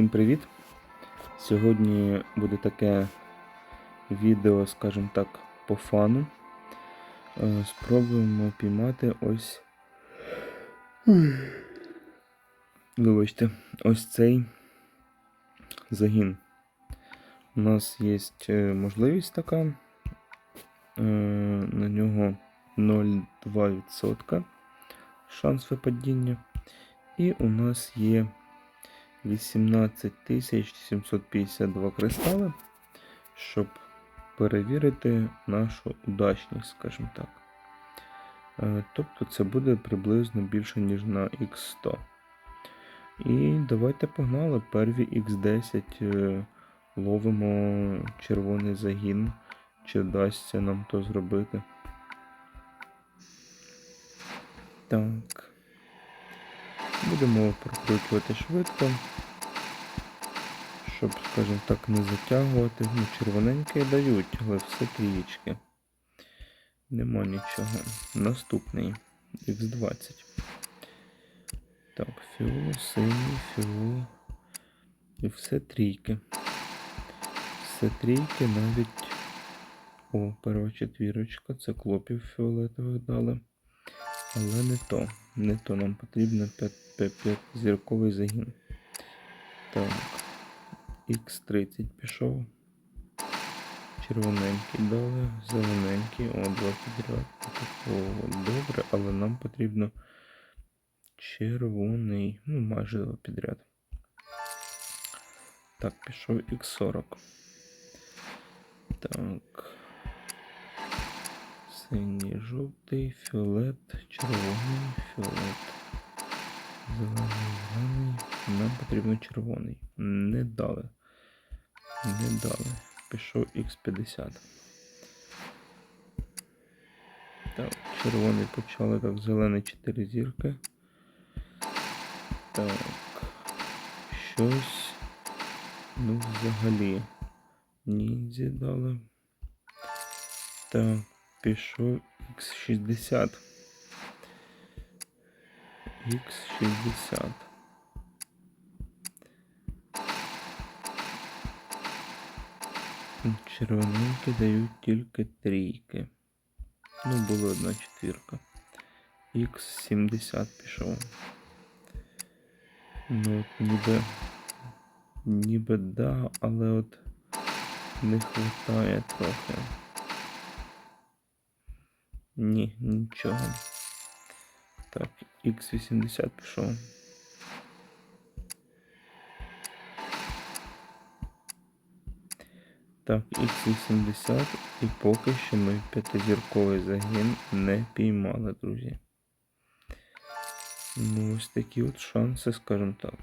Всім привіт! Сьогодні буде таке відео, скажімо так, по фану. Е, Спробуємо піймати ось. Вибачте, ось цей загін. У нас є е, можливість така. е, На нього 0,2% шанс випадіння. І у нас є 18 752 кристали, щоб перевірити нашу удачність, скажімо так. Е, Тобто це буде приблизно більше, ніж на X100. І давайте погнали. Перві X10 е, ловимо червоний загін. Чи вдасться нам то зробити? Так. Будемо прокручувати швидко, щоб, скажімо так, не затягувати. Ну, червоненькі дають, але все трієчки. Нема нічого. Наступний X20. Так, фіол, синій, фіол. І все трійки. Все трійки навіть. О, перша четвірочка, це клопів фіолетових дали. Але не то. Не то нам потрібно 5 зірковий загін. Так. Х30 пішов. Червоненький дали, зелененький, о, два підряд. Добре, але нам потрібно червоний. Ну, майже два підряд. Так, пішов Х40. Так. Синій, жовтий, фіолет, червоний, фіолет. Зелений, зелений. Нам потрібно червоний. Не дали. Не дали. Пішов Х50. Так, червоний почали так, зелений 4 зірки. Так. Щось. Ну, взагалі. Ніндзі дали. Так, пішов Х60. Х60. Червоненькі дають тільки трійки. Ну, була одна четвірка. Х70 пішов. Ну, от ніби. Ніби да, але от не вистачає трохи. Ні, нічого. Так, Х80 пішов. Так, Х80 і поки що ми п'ятизірковий загін не піймали, друзі. Ну, ось такі от шанси, скажімо так.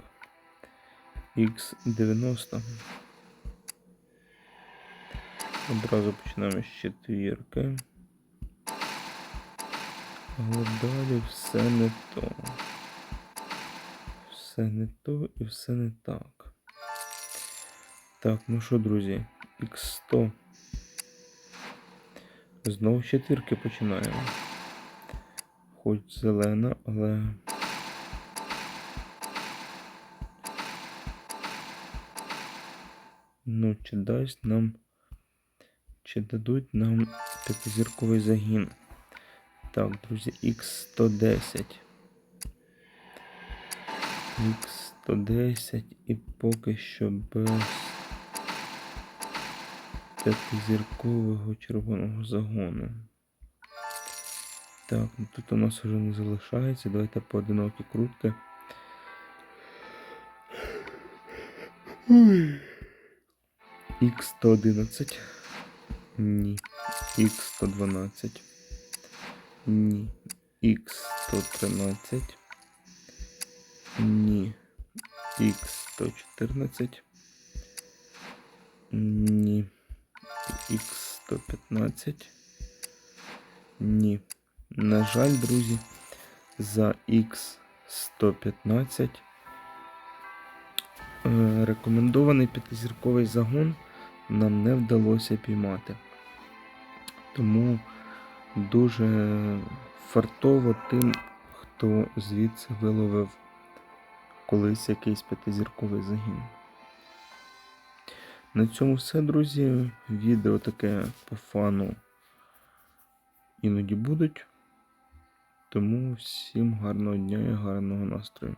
Х90. Одразу починаємо з четвірки. Але далі все не то. Все не то і все не так. Так, ну що, друзі, Х100. Знову з починаємо. Хоч зелена, але. Ну, чи дасть нам. Чи дадуть нам п'ятизірковий загін? Так, друзі, Х110. Х110 і поки що без п'ятизіркового червоного загону. Так, ну тут у нас вже не залишається. Давайте поодинокі крутки. Х111. Ні. Х112. Ні. Х113. Ні. Х114. Ні. Х115. Ні. На жаль, друзі, за Х115 е, рекомендований п'ятизірковий загон нам не вдалося піймати. Тому дуже фартово тим, хто звідси виловив колись якийсь п'ятизірковий загін. На цьому все, друзі. Відео таке по фану іноді будуть. Тому всім гарного дня і гарного настрою.